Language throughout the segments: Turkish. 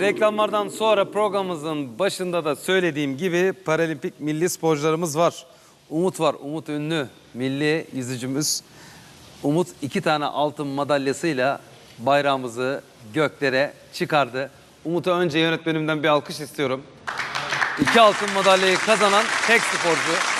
reklamlardan sonra programımızın başında da söylediğim gibi paralimpik milli sporcularımız var. Umut var, Umut Ünlü milli yüzücümüz. Umut iki tane altın madalyasıyla bayrağımızı göklere çıkardı. Umut'a önce yönetmenimden bir alkış istiyorum. İki altın madalyayı kazanan tek sporcu.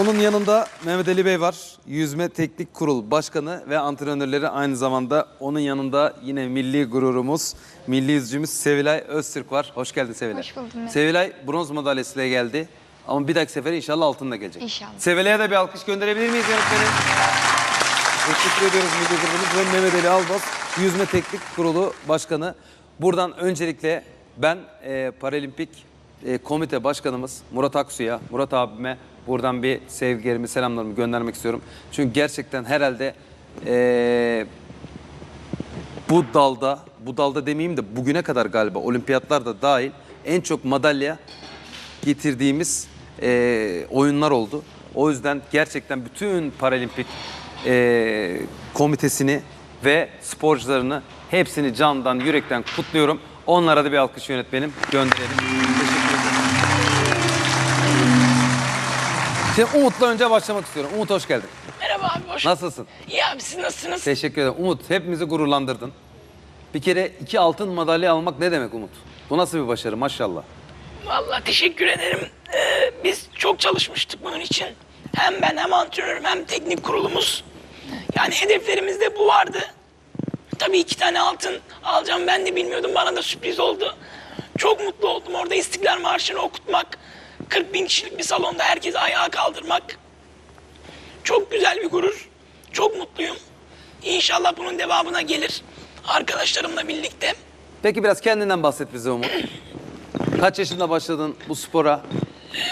Onun yanında Mehmet Ali Bey var. Yüzme Teknik Kurul Başkanı ve antrenörleri aynı zamanda onun yanında yine milli gururumuz, milli yüzücümüz Sevilay Öztürk var. Hoş geldin Sevilay. Hoş buldum Mehmet. Sevilay bronz madalyasıyla geldi. Ama bir dahaki sefere inşallah altınla gelecek. İnşallah. Sevilay'a da bir alkış gönderebilir miyiz yönetmenim? Teşekkür ediyoruz milli gururumuz ve Mehmet Ali Albaz Yüzme Teknik Kurulu Başkanı. Buradan öncelikle ben e, Paralimpik e, Komite Başkanımız Murat Aksu'ya, Murat abime buradan bir sevgilerimi, selamlarımı göndermek istiyorum. Çünkü gerçekten herhalde e, bu dalda, bu dalda demeyeyim de bugüne kadar galiba olimpiyatlar da dahil en çok madalya getirdiğimiz e, oyunlar oldu. O yüzden gerçekten bütün paralimpik e, komitesini ve sporcularını hepsini candan, yürekten kutluyorum. Onlara da bir alkış yönetmenim gönderelim. Şimdi Umut'la önce başlamak istiyorum. Umut hoş geldin. Merhaba abi hoş Nasılsın? İyi abi siz nasılsınız? Teşekkür ederim. Umut hepimizi gururlandırdın. Bir kere iki altın madalya almak ne demek Umut? Bu nasıl bir başarı maşallah. Vallahi teşekkür ederim. Ee, biz çok çalışmıştık bunun için. Hem ben hem antrenörüm hem teknik kurulumuz. Yani hedeflerimizde bu vardı. Tabii iki tane altın alacağım ben de bilmiyordum. Bana da sürpriz oldu. Çok mutlu oldum orada İstiklal Marşı'nı okutmak. 40 bin kişilik bir salonda herkesi ayağa kaldırmak. Çok güzel bir gurur. Çok mutluyum. İnşallah bunun devamına gelir. Arkadaşlarımla birlikte. Peki biraz kendinden bahset bize Umut. Kaç yaşında başladın bu spora?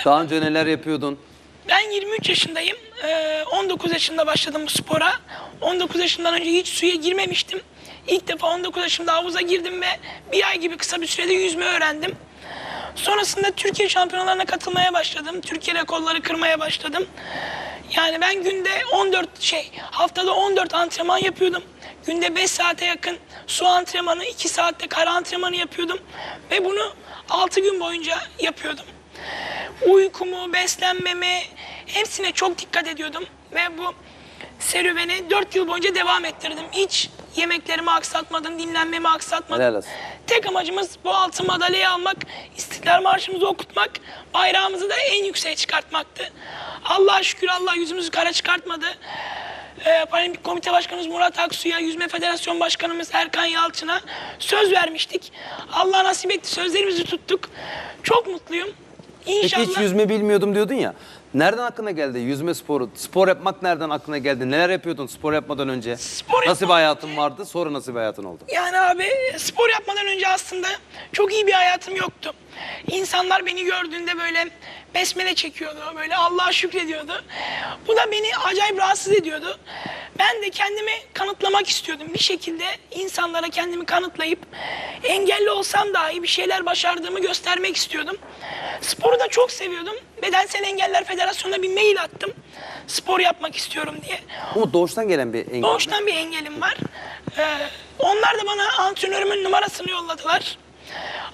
Daha önce neler yapıyordun? Ben 23 yaşındayım. Ee, 19 yaşında başladım bu spora. 19 yaşından önce hiç suya girmemiştim. İlk defa 19 yaşımda havuza girdim ve bir ay gibi kısa bir sürede yüzme öğrendim. Sonrasında Türkiye şampiyonalarına katılmaya başladım. Türkiye rekorları kırmaya başladım. Yani ben günde 14 şey, haftada 14 antrenman yapıyordum. Günde 5 saate yakın su antrenmanı, 2 saatte kara antrenmanı yapıyordum. Ve bunu 6 gün boyunca yapıyordum uykumu, beslenmemi hepsine çok dikkat ediyordum. Ve bu serüveni 4 yıl boyunca devam ettirdim. Hiç yemeklerimi aksatmadım, dinlenmemi aksatmadım. Helal olsun. Tek amacımız bu altın madalyayı almak, İstiklal Marşımızı okutmak, bayrağımızı da en yükseğe çıkartmaktı. Allah'a şükür Allah yüzümüzü kara çıkartmadı. Ee, Paralimpik Komite Başkanımız Murat Aksu'ya, Yüzme Federasyon Başkanımız Erkan Yalçın'a söz vermiştik. Allah nasip etti, sözlerimizi tuttuk. Çok mutluyum. Peki İnşallah. hiç yüzme bilmiyordum diyordun ya. Nereden aklına geldi yüzme sporu? Spor yapmak nereden aklına geldi? Neler yapıyordun spor yapmadan önce? Spor nasıl bir hayatın vardı? Sonra nasıl bir hayatın oldu? Yani abi spor yapmadan önce aslında çok iyi bir hayatım yoktu. İnsanlar beni gördüğünde böyle besmele çekiyordu, böyle Allah'a şükrediyordu. Bu da beni acayip rahatsız ediyordu. Ben de kendimi kanıtlamak istiyordum. Bir şekilde insanlara kendimi kanıtlayıp engelli olsam dahi bir şeyler başardığımı göstermek istiyordum. Sporu da çok seviyordum. Bedensel Engeller Federasyonu'na bir mail attım. Spor yapmak istiyorum diye. Umut doğuştan gelen bir engel. Doğuştan bir engelim var. Ee, onlar da bana antrenörümün numarasını yolladılar.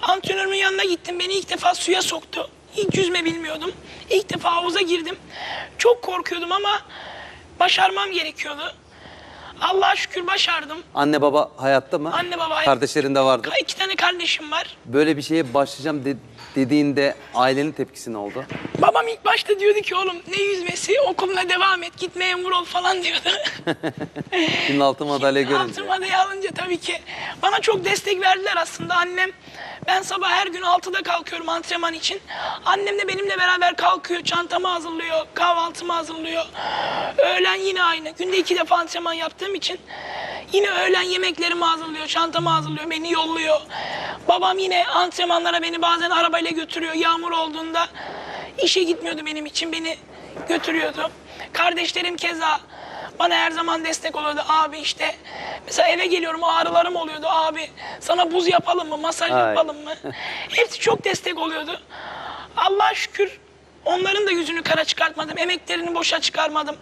Antrenörümün yanına gittim. Beni ilk defa suya soktu. Hiç yüzme bilmiyordum. İlk defa havuza girdim. Çok korkuyordum ama başarmam gerekiyordu. Allah'a şükür başardım. Anne baba hayatta mı? Anne baba. Kardeşlerin de vardı. İki tane kardeşim var. Böyle bir şeye başlayacağım de- dediğinde ailenin tepkisi ne oldu? Babam ilk başta diyordu ki oğlum ne yüzmesi okuluna devam et git memur ol falan diyordu. Şimdi altın madalya görünce. Altın madalya alınca tabii ki bana çok destek verdiler aslında annem. Ben sabah her gün 6'da kalkıyorum antrenman için. Annem de benimle beraber kalkıyor, çantamı hazırlıyor, kahvaltımı hazırlıyor. Öğlen yine aynı. Günde iki defa antrenman yaptığım için yine öğlen yemeklerimi hazırlıyor, çantamı hazırlıyor, beni yolluyor. Babam yine antrenmanlara beni bazen arabayla götürüyor. Yağmur olduğunda işe gitmiyordu benim için, beni götürüyordu. Kardeşlerim keza bana her zaman destek oluyordu. Abi işte mesela eve geliyorum ağrılarım oluyordu. Abi sana buz yapalım mı, masaj Ay. yapalım mı? Hepsi çok destek oluyordu. Allah'a şükür onların da yüzünü kara çıkartmadım. Emeklerini boşa çıkarmadım.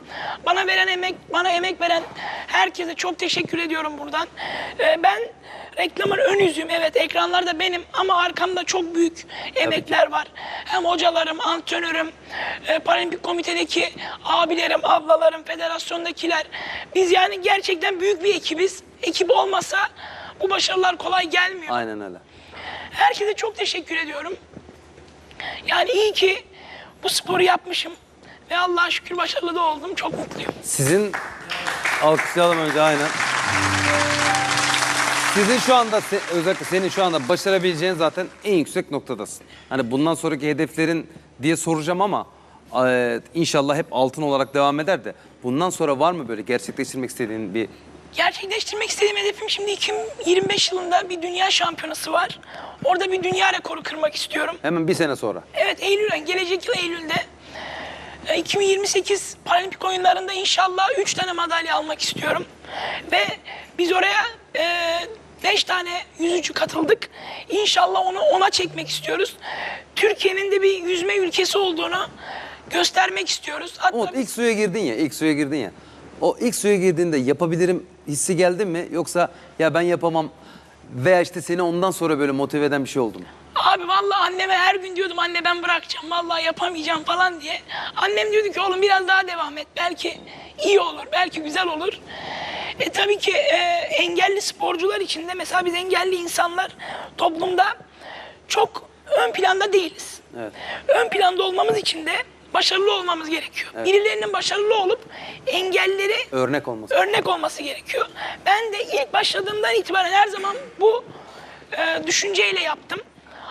Bana veren emek, bana emek veren herkese çok teşekkür ediyorum buradan. Ee, ben reklamın ön yüzüyüm. Evet ekranlarda benim ama arkamda çok büyük emekler var. Hem hocalarım, antrenörüm, e, paralimpik komitedeki abilerim, ablalarım, federasyondakiler. Biz yani gerçekten büyük bir ekibiz. Ekip olmasa bu başarılar kolay gelmiyor. Aynen öyle. Herkese çok teşekkür ediyorum. Yani iyi ki bu sporu yapmışım. Ve Allah'a şükür başarılı da oldum. Çok mutluyum. Sizin alkışlayalım önce aynen. Sizin şu anda se- özellikle senin şu anda başarabileceğin zaten en yüksek noktadasın. Hani bundan sonraki hedeflerin diye soracağım ama e, inşallah hep altın olarak devam eder de bundan sonra var mı böyle gerçekleştirmek istediğin bir Gerçekleştirmek istediğim hedefim şimdi 2025 yılında bir dünya şampiyonası var. Orada bir dünya rekoru kırmak istiyorum. hemen bir sene sonra? Evet Eylül, gelecek yıl Eylül'de e, 2028 Paralimpik oyunlarında inşallah 3 tane madalya almak istiyorum. Ve biz oraya 5 tane yüzücü katıldık. İnşallah onu ona çekmek istiyoruz. Türkiye'nin de bir yüzme ülkesi olduğunu göstermek istiyoruz. Hatta Umut ilk suya girdin ya, ilk suya girdin ya. O ilk suya girdiğinde yapabilirim hissi geldi mi? Yoksa ya ben yapamam veya işte seni ondan sonra böyle motive eden bir şey oldu mu? Abi vallahi anneme her gün diyordum anne ben bırakacağım vallahi yapamayacağım falan diye. Annem diyordu ki oğlum biraz daha devam et belki iyi olur belki güzel olur. E tabii ki e, engelli sporcular için de mesela biz engelli insanlar toplumda çok ön planda değiliz. Evet. Ön planda olmamız için de başarılı olmamız gerekiyor. Birilerinin başarılı olup engelleri Örnek olması. örnek olması gerekiyor. Ben de ilk başladığımdan itibaren her zaman bu e, düşünceyle yaptım.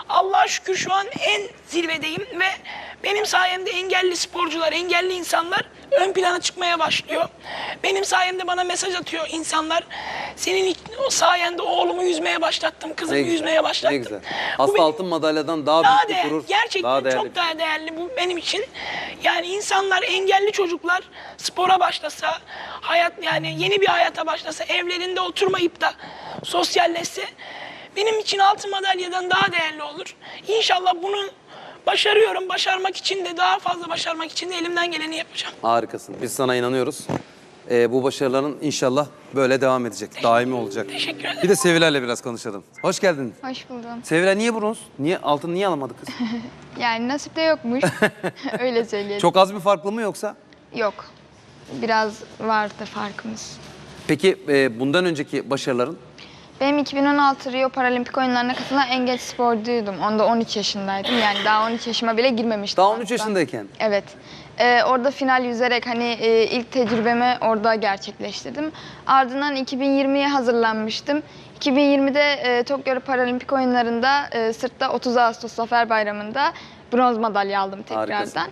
Allah'a şükür şu an en zirvedeyim ve benim sayemde engelli sporcular, engelli insanlar ön plana çıkmaya başlıyor. Benim sayemde bana mesaj atıyor insanlar. Senin o sayende oğlumu yüzmeye başlattım, kızımı güzel, yüzmeye başlattım. Ne güzel. Aslında altın madalyadan daha, daha büyük bir değerli. gurur. Gerçekten daha değerli. çok daha değerli bu benim için. Yani insanlar engelli çocuklar spora başlasa, hayat yani yeni bir hayata başlasa, evlerinde oturmayıp da sosyalleşse benim için altın madalyadan daha değerli olur. İnşallah bunu başarıyorum. Başarmak için de daha fazla başarmak için de elimden geleni yapacağım. Harikasın. Biz sana inanıyoruz. Ee, bu başarıların inşallah böyle devam edecek. Daimi olacak. Teşekkür ederim. Bir de Sevilay'la biraz konuşalım. Hoş geldin. Hoş buldum. Sevilay niye bronz? Niye altın niye alamadı kız? Yani nasipte yokmuş. Öyle söyleyelim. Çok az bir farklı mı yoksa? Yok. Biraz vardı farkımız. Peki e, bundan önceki başarıların? Benim 2016 Rio Paralimpik oyunlarına katılan en genç sporcuydum. Onda 13 yaşındaydım. Yani daha 13 yaşıma bile girmemiştim. Daha 13 hatta. yaşındayken. Evet. Ee, orada final yüzerek hani e, ilk tecrübemi orada gerçekleştirdim. Ardından 2020'ye hazırlanmıştım. 2020'de e, Tokyo Paralimpik oyunlarında e, sırtta 30 Ağustos Zafer Bayramı'nda bronz madalya aldım tekrardan. Harikasın.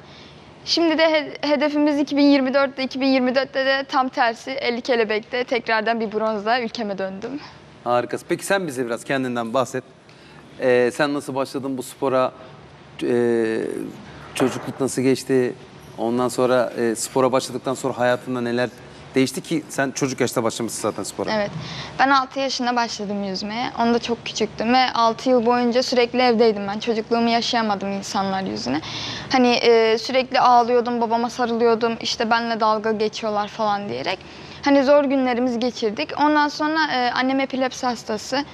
Şimdi de he- hedefimiz 2024'te, 2024'te de tam tersi 50 kelebekte tekrardan bir bronzla ülkeme döndüm. Harikasın. Peki sen bize biraz kendinden bahset. Ee, sen nasıl başladın bu spora? Ee, çocukluk nasıl geçti? Ondan sonra e, spora başladıktan sonra hayatında neler değişti ki sen çocuk yaşta başlamışsın zaten spora. Evet. Ben 6 yaşında başladım yüzmeye. Onda çok küçüktüm ve 6 yıl boyunca sürekli evdeydim ben. Çocukluğumu yaşayamadım insanlar yüzüne. Hani e, sürekli ağlıyordum, babama sarılıyordum. İşte benle dalga geçiyorlar falan diyerek. Hani zor günlerimizi geçirdik. Ondan sonra e, annem epilepsi hastası.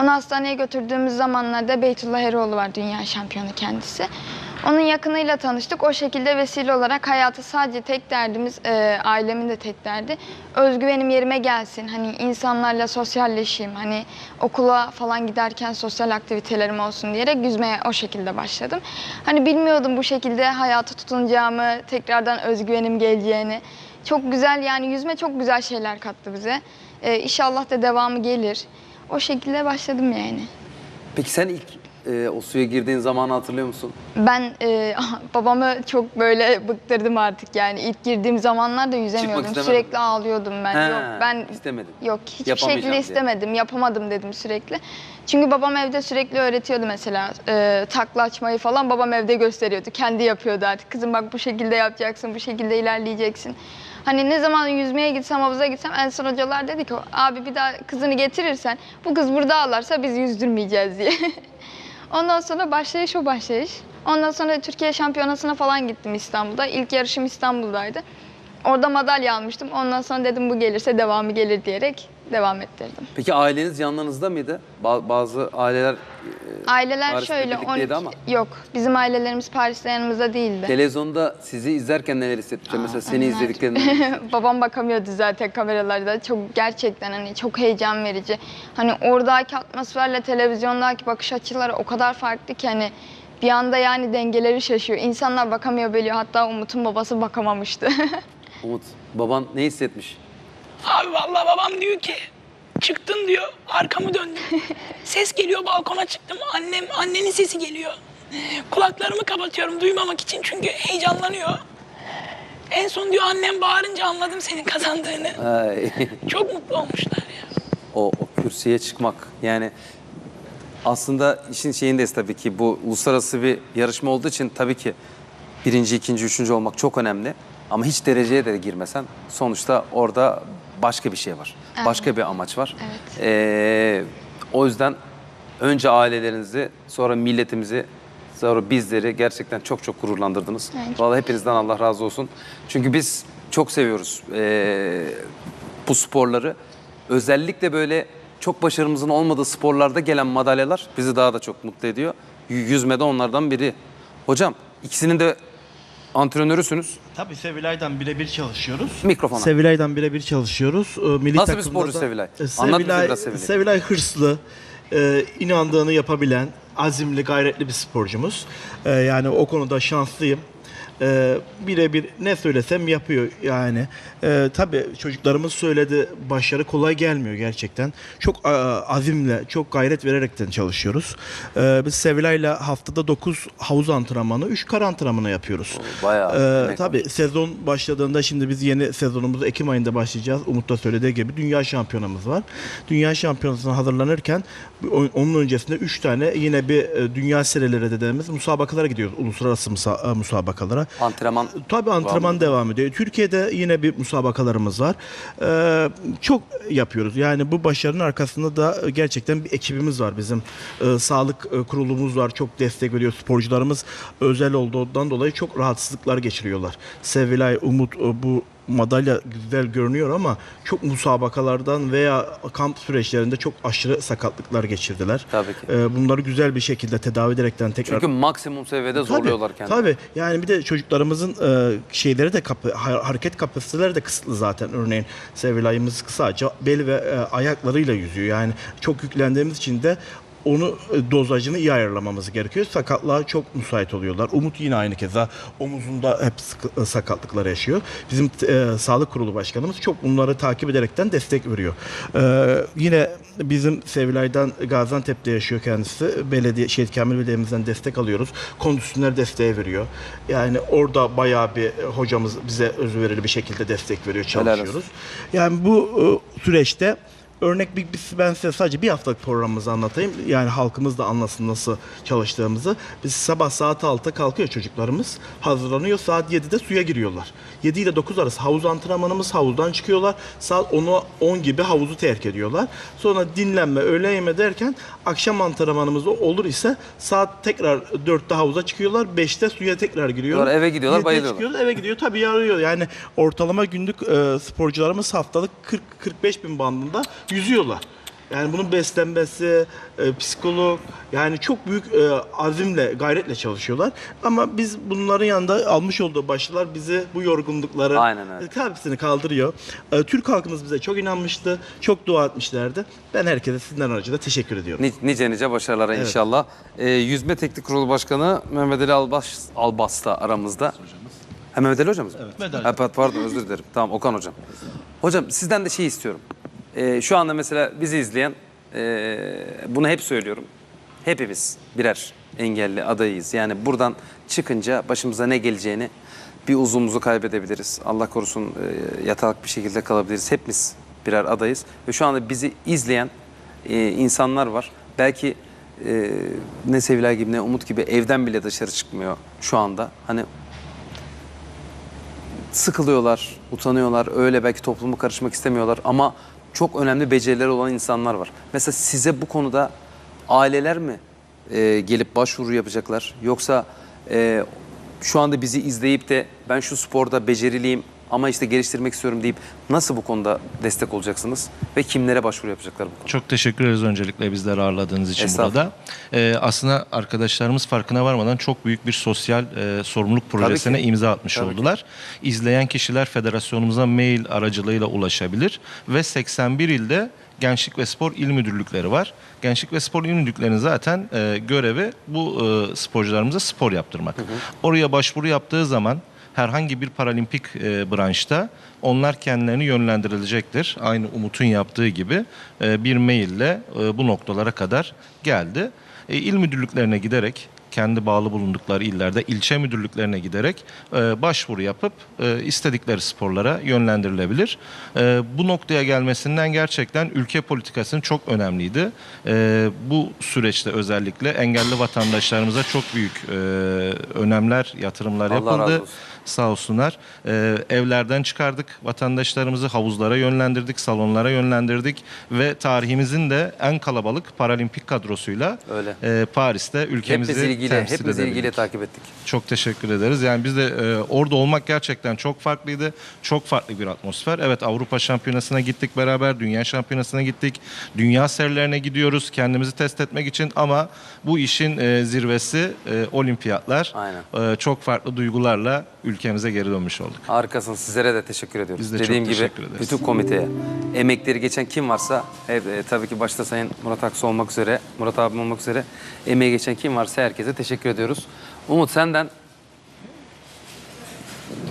Onu hastaneye götürdüğümüz zamanlarda Beytullah Eroğlu var, dünya şampiyonu kendisi. Onun yakınıyla tanıştık. O şekilde vesile olarak hayatı sadece tek derdimiz, e, ailemin de tek derdi. Özgüvenim yerime gelsin. Hani insanlarla sosyalleşeyim. Hani okula falan giderken sosyal aktivitelerim olsun diyerek yüzmeye o şekilde başladım. Hani bilmiyordum bu şekilde hayata tutunacağımı, tekrardan özgüvenim geleceğini. Çok güzel yani yüzme çok güzel şeyler kattı bize. E, inşallah da devamı gelir. O şekilde başladım yani. Peki sen ilk e, o suya girdiğin zamanı hatırlıyor musun? Ben e, babamı çok böyle bıktırdım artık yani ilk girdiğim zamanlarda yüzemiyordum. Sürekli ağlıyordum ben. He, yok ben istemedin. Yok hiçbir şekilde diye. istemedim. Yapamadım dedim sürekli. Çünkü babam evde sürekli öğretiyordu mesela e, takla açmayı falan babam evde gösteriyordu. Kendi yapıyordu artık. Kızım bak bu şekilde yapacaksın, bu şekilde ilerleyeceksin. Hani ne zaman yüzmeye gitsem, havuza gitsem en son hocalar dedi ki abi bir daha kızını getirirsen bu kız burada ağlarsa biz yüzdürmeyeceğiz diye. Ondan sonra başlayış o başlayış. Ondan sonra Türkiye şampiyonasına falan gittim İstanbul'da. İlk yarışım İstanbul'daydı. Orada madalya almıştım. Ondan sonra dedim bu gelirse devamı gelir diyerek devam ettirdim. Peki aileniz yanlarınızda mıydı? Ba- bazı aileler e, Aileler Paris'te şöyle birlikteydi 12 ama. yok. Bizim ailelerimiz Paris'te yanımızda değildi. televizyonda sizi izlerken neler hissetmişler? Mesela seni Onlar- izlediklerinde. Babam bakamıyordu zaten kameralarda. Çok gerçekten hani çok heyecan verici. Hani oradaki atmosferle televizyondaki bakış açıları o kadar farklı ki hani bir anda yani dengeleri şaşıyor. İnsanlar bakamıyor bölüyor. Hatta Umut'un babası bakamamıştı. Umut, baban ne hissetmiş? Abi vallahi babam diyor ki çıktın diyor arkamı döndüm. Ses geliyor balkona çıktım annem annenin sesi geliyor. Kulaklarımı kapatıyorum duymamak için çünkü heyecanlanıyor. En son diyor annem bağırınca anladım senin kazandığını. Ay, Çok mutlu olmuşlar ya. o, o kürsüye çıkmak. Yani aslında işin şeyindeyiz tabii ki bu uluslararası bir yarışma olduğu için tabii ki birinci, ikinci, üçüncü olmak çok önemli. Ama hiç dereceye de girmesen sonuçta orada başka bir şey var. Başka bir amaç var. Evet. Ee, o yüzden önce ailelerinizi, sonra milletimizi, sonra bizleri gerçekten çok çok gururlandırdınız. Evet. Vallahi hepinizden Allah razı olsun. Çünkü biz çok seviyoruz ee, bu sporları. Özellikle böyle çok başarımızın olmadığı sporlarda gelen madalyalar bizi daha da çok mutlu ediyor. Yüzmede onlardan biri. Hocam ikisinin de antrenörüsünüz. Tabii Sevilay'dan birebir çalışıyoruz. Mikrofona. Sevilay'dan birebir çalışıyoruz. Ee, Milli Nasıl bir takımda sporcu da- Sevilay? Ee, Anlat bize Sevilay, biraz Sevilay'ı. Sevilay hırslı, e, inandığını yapabilen, azimli, gayretli bir sporcumuz. Ee, yani o konuda şanslıyım. Ee, birebir ne söylesem yapıyor yani. Ee, tabii çocuklarımız söyledi başarı kolay gelmiyor gerçekten. Çok a, azimle, çok gayret vererekten çalışıyoruz. Ee, biz Sevilay'la haftada 9 havuz antrenmanı, 3 kar antrenmanı yapıyoruz. Bayağı. Emek tabii sezon başladığında şimdi biz yeni sezonumuzu Ekim ayında başlayacağız. Umut da söylediği gibi dünya şampiyonamız var. Dünya şampiyonasına hazırlanırken onun öncesinde 3 tane yine bir e, dünya serileri dediğimiz musabakalara gidiyoruz. Uluslararası e, musabakalara. Antrenman Tabii antrenman devam ediyor. Türkiye'de yine bir musabakalarımız var. Ee, çok yapıyoruz. Yani bu başarının arkasında da gerçekten bir ekibimiz var bizim. Ee, sağlık e, kurulumuz var. Çok destek veriyor. Sporcularımız özel olduğundan dolayı çok rahatsızlıklar geçiriyorlar. Sevilay, Umut e, bu madalya güzel görünüyor ama çok musabakalardan veya kamp süreçlerinde çok aşırı sakatlıklar geçirdiler. Tabii ki. Ee, bunları güzel bir şekilde tedavi ederekten tekrar Çünkü maksimum seviyede zorluyorlar kendini. Tabii yani bir de çocuklarımızın e, şeyleri de kapı, ha- hareket kapasiteleri de kısıtlı zaten. Örneğin Sevilay'ımız sadece bel ve e, ayaklarıyla yüzüyor. Yani çok yüklendiğimiz için de onu e, dozajını iyi ayarlamamız gerekiyor. Sakatlığa çok müsait oluyorlar. Umut yine aynı keza omuzunda hep sıkı- e, sakatlıklar yaşıyor. Bizim e, sağlık kurulu başkanımız çok bunları takip ederekten destek veriyor. E, yine bizim Sevilay'dan Gaziantep'te yaşıyor kendisi. Belediye Şehit Kamil Belediye'mizden destek alıyoruz. Kondisyoner desteği veriyor. Yani orada bayağı bir e, hocamız bize özverili bir şekilde destek veriyor, çalışıyoruz. Yani bu e, süreçte Örnek bir, bir- ben size sadece bir haftalık programımızı anlatayım. Yani halkımız da anlasın nasıl çalıştığımızı. Biz sabah saat 6'da kalkıyor çocuklarımız. Hazırlanıyor. Saat 7'de suya giriyorlar. 7 ile 9 arası havuz antrenmanımız. Havuzdan çıkıyorlar. Saat 10'a 10 gibi havuzu terk ediyorlar. Sonra dinlenme, öğle yeme derken akşam antrenmanımız olur ise saat tekrar 4'te havuza çıkıyorlar. 5'te suya tekrar giriyorlar. Sonra eve gidiyorlar, 7'de bayılıyorlar. çıkıyorlar, eve gidiyor. Tabii yarıyor. Yani ortalama günlük e, sporcularımız haftalık 40-45 bin bandında yüzüyorlar. Yani bunun beslenmesi, e, psikolog, yani çok büyük e, azimle, gayretle çalışıyorlar. Ama biz bunların yanında almış olduğu başlılar bizi bu yorgunlukları Aynen öyle. e, kaldırıyor. E, Türk halkımız bize çok inanmıştı, çok dua etmişlerdi. Ben herkese sizden aracılığıyla teşekkür ediyorum. Ni- Nice nice başarılara inşallah. Ee, Yüzme Teknik Kurulu Başkanı Mehmet Ali Albas, Albas da aramızda. Ha, Mehmet Ali hocamız mı? Mehmet Ali. Ha, pa- pardon özür dilerim. Tamam Okan hocam. Hocam sizden de şey istiyorum. Ee, şu anda mesela bizi izleyen, ee, bunu hep söylüyorum. Hepimiz birer engelli adayıyız. Yani buradan çıkınca başımıza ne geleceğini bir uzunumuzu kaybedebiliriz. Allah korusun ee, yatalak bir şekilde kalabiliriz. Hepimiz birer adayız. Ve şu anda bizi izleyen e, insanlar var. Belki e, ne Sevilay gibi ne Umut gibi evden bile dışarı çıkmıyor şu anda. Hani sıkılıyorlar, utanıyorlar. Öyle belki topluma karışmak istemiyorlar ama çok önemli becerileri olan insanlar var. Mesela size bu konuda aileler mi e, gelip başvuru yapacaklar? Yoksa e, şu anda bizi izleyip de ben şu sporda beceriliyim ama işte geliştirmek istiyorum deyip nasıl bu konuda destek olacaksınız ve kimlere başvuru yapacaklar bu konuda? Çok teşekkür ederiz öncelikle bizleri ağırladığınız için burada. Ee, aslında arkadaşlarımız farkına varmadan çok büyük bir sosyal e, sorumluluk projesine ki. imza atmış Tabii ki. oldular. İzleyen kişiler federasyonumuza mail aracılığıyla ulaşabilir ve 81 ilde Gençlik ve Spor İl Müdürlükleri var. Gençlik ve Spor İl Müdürlüklerinin zaten e, görevi bu e, sporcularımıza spor yaptırmak. Oraya başvuru yaptığı zaman herhangi bir paralimpik e, branşta onlar kendilerini yönlendirilecektir. Aynı Umut'un yaptığı gibi e, bir maille e, bu noktalara kadar geldi. E, il müdürlüklerine giderek kendi bağlı bulundukları illerde ilçe müdürlüklerine giderek e, başvuru yapıp e, istedikleri sporlara yönlendirilebilir. E, bu noktaya gelmesinden gerçekten ülke politikasının çok önemliydi. E, bu süreçte özellikle engelli vatandaşlarımıza çok büyük e, önemler, yatırımlar Allah yapıldı. Sağ olsunlar. Ee, evlerden çıkardık vatandaşlarımızı havuzlara yönlendirdik, salonlara yönlendirdik ve tarihimizin de en kalabalık paralimpik kadrosuyla Öyle. e, Paris'te ülkemizi Hepimiz ilgiyle, temsil hepimiz edebildik. ilgiyle takip ettik. Çok teşekkür ederiz. Yani biz de e, orada olmak gerçekten çok farklıydı. Çok farklı bir atmosfer. Evet Avrupa Şampiyonası'na gittik beraber, Dünya Şampiyonası'na gittik. Dünya serilerine gidiyoruz kendimizi test etmek için ama bu işin e, zirvesi e, olimpiyatlar. Aynen. E, çok farklı duygularla ülkemize geri dönmüş olduk. Harikasın. Sizlere de teşekkür ediyoruz. Biz de çok Dediğim gibi teşekkür ederiz. bütün komiteye, emekleri geçen kim varsa, e, e, tabii ki başta Sayın Murat Aksu olmak üzere, Murat abim olmak üzere, emeği geçen kim varsa herkese teşekkür ediyoruz. Umut senden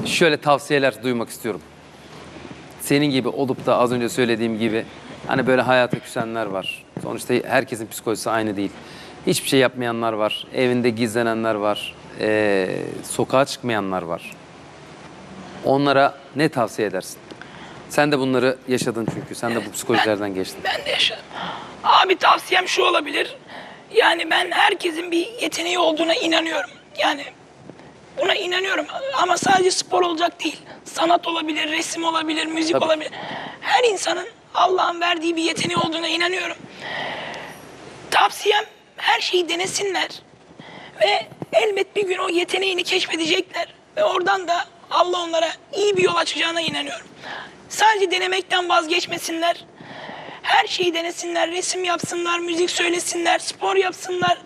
şöyle tavsiyeler duymak istiyorum. Senin gibi olup da az önce söylediğim gibi hani böyle hayata küsenler var. Sonuçta herkesin psikolojisi aynı değil. Hiçbir şey yapmayanlar var. Evinde gizlenenler var. Ee, sokağa çıkmayanlar var. Onlara ne tavsiye edersin? Sen de bunları yaşadın çünkü. Sen de bu psikolojilerden geçtin. Ben de yaşadım. Abi tavsiyem şu olabilir. Yani ben herkesin bir yeteneği olduğuna inanıyorum. Yani buna inanıyorum ama sadece spor olacak değil. Sanat olabilir, resim olabilir, müzik Tabii. olabilir. Her insanın Allah'ın verdiği bir yeteneği olduğuna inanıyorum. Tavsiyem her şeyi denesinler. Ve elbet bir gün o yeteneğini keşfedecekler. Ve oradan da Allah onlara iyi bir yol açacağına inanıyorum. Sadece denemekten vazgeçmesinler. Her şeyi denesinler, resim yapsınlar, müzik söylesinler, spor yapsınlar.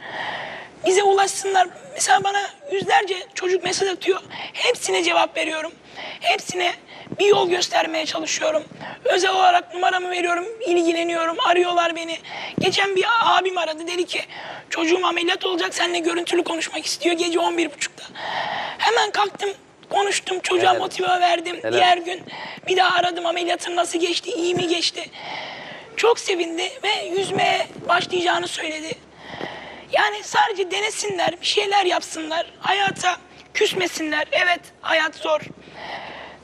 Bize ulaşsınlar. Mesela bana yüzlerce çocuk mesaj atıyor. Hepsine cevap veriyorum. Hepsine bir yol göstermeye çalışıyorum. Özel olarak numaramı veriyorum, ilgileniyorum, arıyorlar beni. Geçen bir abim aradı dedi ki çocuğum ameliyat olacak seninle görüntülü konuşmak istiyor gece 11.30'da. Hemen kalktım konuştum çocuğa Helal. motive verdim. Helal. Diğer gün bir daha aradım ameliyatın nasıl geçti, iyi mi geçti. Çok sevindi ve yüzmeye başlayacağını söyledi. Yani sadece denesinler, bir şeyler yapsınlar. Hayata küsmesinler. Evet, hayat zor.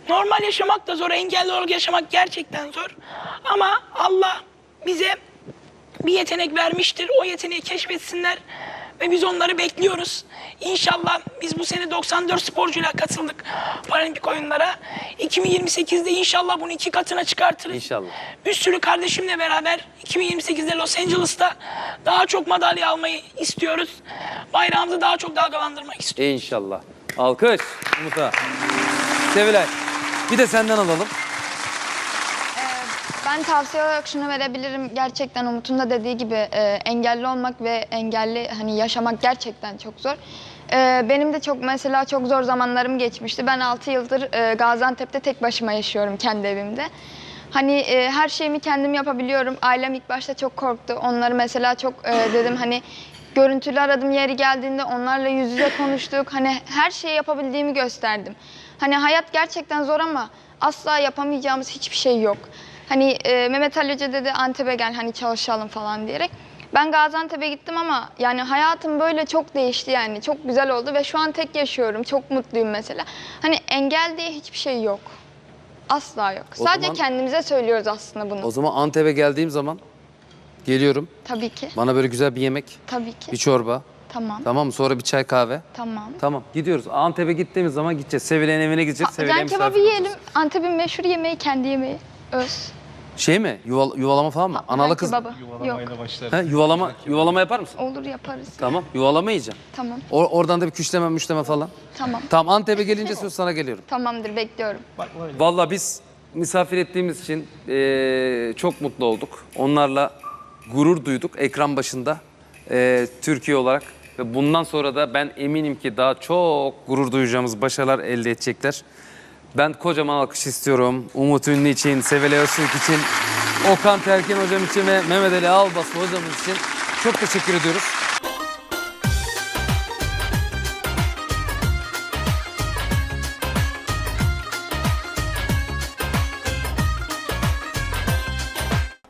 Normal yaşamak da zor, engelli olarak yaşamak gerçekten zor. Ama Allah bize bir yetenek vermiştir. O yeteneği keşfetsinler ve biz onları bekliyoruz. İnşallah biz bu sene 94 sporcuyla katıldık paralimpik oyunlara. 2028'de inşallah bunu iki katına çıkartırız. İnşallah. Bir sürü kardeşimle beraber 2028'de Los Angeles'ta daha çok madalya almayı istiyoruz. Bayrağımızı daha çok dalgalandırmak istiyoruz. İnşallah. Alkış Umut'a. Sevilay. Bir de senden alalım. Ben tavsiye olarak şunu verebilirim. Gerçekten Umut'un da dediği gibi e, engelli olmak ve engelli hani yaşamak gerçekten çok zor. E, benim de çok mesela çok zor zamanlarım geçmişti. Ben 6 yıldır e, Gaziantep'te tek başıma yaşıyorum kendi evimde. Hani e, her şeyimi kendim yapabiliyorum. Ailem ilk başta çok korktu. Onları mesela çok e, dedim hani görüntülü aradım yeri geldiğinde onlarla yüz yüze konuştuk. Hani her şeyi yapabildiğimi gösterdim. Hani hayat gerçekten zor ama asla yapamayacağımız hiçbir şey yok. Hani e, Mehmet Ali Hoca dedi Antep'e gel hani çalışalım falan diyerek. Ben Gaziantep'e gittim ama yani hayatım böyle çok değişti yani. Çok güzel oldu ve şu an tek yaşıyorum. Çok mutluyum mesela. Hani engel diye hiçbir şey yok. Asla yok. O Sadece zaman- kendimize söylüyoruz aslında bunu. O zaman Antep'e geldiğim zaman geliyorum. Tabii ki. Bana böyle güzel bir yemek, Tabii ki. bir çorba. Tamam. Tamam mı? Sonra bir çay kahve. Tamam. Tamam gidiyoruz. Antep'e gittiğimiz zaman gideceğiz. Sevilay'ın evine gideceğiz. Sevilay'a Can kebabı misafir yiyelim. olacağız. Antep'in meşhur yemeği kendi yemeği. Öz. Şey mi? Yuval- yuvalama falan mı? Analı Belki kız. baba. Yok. başlar. He, yuvalama, yuvalama yapar mısın? Olur yaparız. Tamam. Yuvalama yiyeceğim. Tamam. O- oradan da bir küşleme müşleme falan. Tamam. Tamam Antep'e gelince söz sana geliyorum. Tamamdır bekliyorum. Vallahi biz misafir ettiğimiz için eee, çok mutlu olduk. Onlarla gurur duyduk ekran başında eee, Türkiye olarak. Ve bundan sonra da ben eminim ki daha çok gurur duyacağımız başarılar elde edecekler. Ben kocaman alkış istiyorum. Umut Ünlü için, Sevilay Öztürk için, Okan Terkin hocam için ve Mehmet Ali Albas hocamız için çok teşekkür ediyoruz.